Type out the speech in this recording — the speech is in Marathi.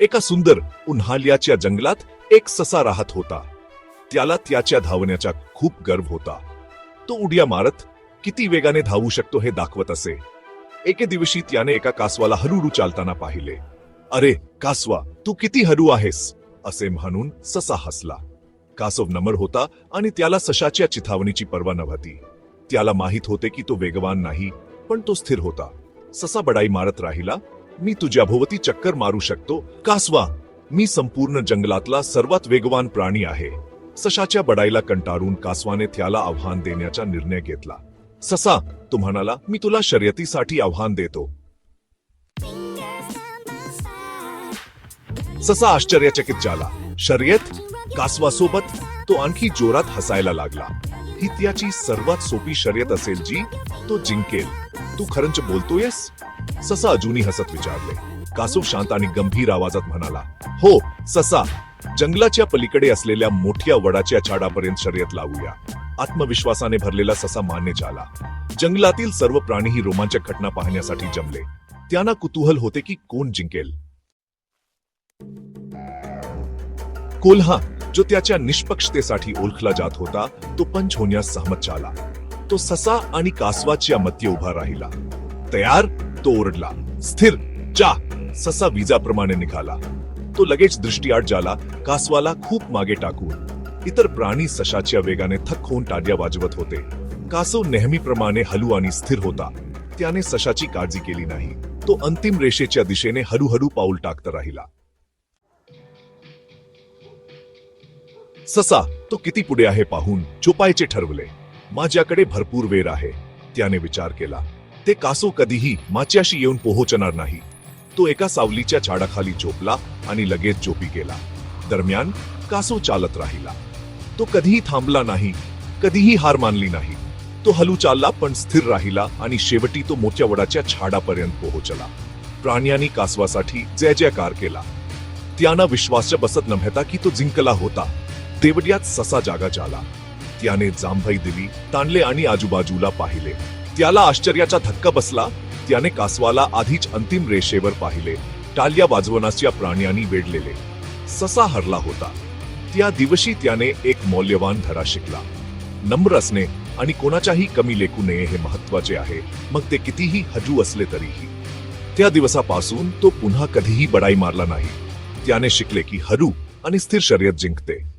एका सुंदर उन्हाळ्याच्या जंगलात एक ससा राहत होता. त्याला त्याच्या धावण्याचा खूप गर्व होता. तो उड्या मारत किती वेगाने धावू शकतो हे दाखवत असे. एके दिवशी त्याने एका कासवाला हरुरू चालताना पाहिले. अरे कासवा तू किती हरू आहेस? असे म्हणून ससा हसला. कासव नमर होता आणि त्याला सशाच्या चिथावणीची पर्वा नव्हती. त्याला माहीत होते की तो वेगवान नाही पण तो स्थिर होता. ससा बडाई मारत राहिला मी तुझ्या भोवती चक्कर मारू शकतो? कासवा मी संपूर्ण जंगलातला सर्वात वेगवान प्राणी आहे. सशाच्या बडाईला कंटाळून कासवाने त्याला आव्हान देण्याचा निर्णय घेतला. ससा तो म्हणाला मी तुला शर्यतीसाठी आव्हान देतो. ससा आश्चर्यचकित झाला. शर्यत? कासवासोबत तो आणखी जोरात हसायला लागला. ही त्याची सर्वात सोपी शर्यत असेल जी तो जिंकेल. तू खरंच बोलतोयस? ससा अजूनही हसत विचारले. कासू शांत आणि गंभीर आवाजात म्हणाला हो ससा जंगलाच्या पलीकडे असलेल्या मोठ्या वडाच्या झाडापर्यंत शर्यत लावूया. आत्मविश्वासाने भरलेला ससा मान्य झाला. जंगलातील सर्व प्राणीही रोमांचक घटना पाहण्यासाठी जमले. त्यांना कुतूहल होते की कोण जिंकेल. कोल्हा जो त्याच्या निष्पक्षतेसाठी ओळखला जात होता तो पंच होण्यास सहमत झाला. तो ससा आणि कासवाच्या मध्ये उभा राहिला. तयार? तो ओरडला स्थिर जा. ससा विजाप्रमाणे निघाला. तो लगेच दृष्टीआड झाला कासवाला खूप मागे टाकून. इतर प्राणी सशाच्या वेगाने थक होऊन टाड्या वाजवत होते. कासव नेहमीप्रमाणे हलू आणि स्थिर होता. त्याने सशाची काळजी केली नाही. तो अंतिम रेषेच्या दिशेने हळूहळू पाऊल टाकत राहिला. ससा तो किती पुढे आहे पाहून चोपायचे ठरवले. माझ्याकडे भरपूर वेळ आहे त्याने विचार केला. ते कासव कधीही माच्याशी येऊन पोहोचणार नाही. तो एका सावलीच्या झाडाखाली झोपला आणि लगेच झोपी गेला. दरम्यान कासव चालत राहिला. तो कधीही थांबला नाही कधीही हार मानली नाही. तो हलू चालला पण स्थिर राहिला आणि शेवटी तो मोठ्या वडाच्या झाडापर्यंत पोहोचला. प्राण्यांनी कासवासाठी जय जयकार केला. त्यांना विश्वास बसत नव्हता की तो जिंकला होता. तेवढ्यात ससा जागा झाला त्याने जांभई दिली ताणले आणि आजूबाजूला पाहिले. त्याला आश्चर्याचा धक्का बसला. त्याने कासवाला आधीच अंतिम रेषेवर पाहिले. टाल्या वाजवनाच्या प्राण्यांनी वेढलेले. ससा हरला होता. त्या दिवशी त्याने एक मौल्यवान धडा शिकला. नम्र असणे आणि कोणाच्याही कमी लेखू नये हे महत्त्वाचे आहे. मग ते कितीही हजू असले तरीही. त्या दिवसापासून तो पुन्हा कधीही बडाई मारला नाही. त्याने शिकले की हरू आणि स्थिर शर्यत जिंकते.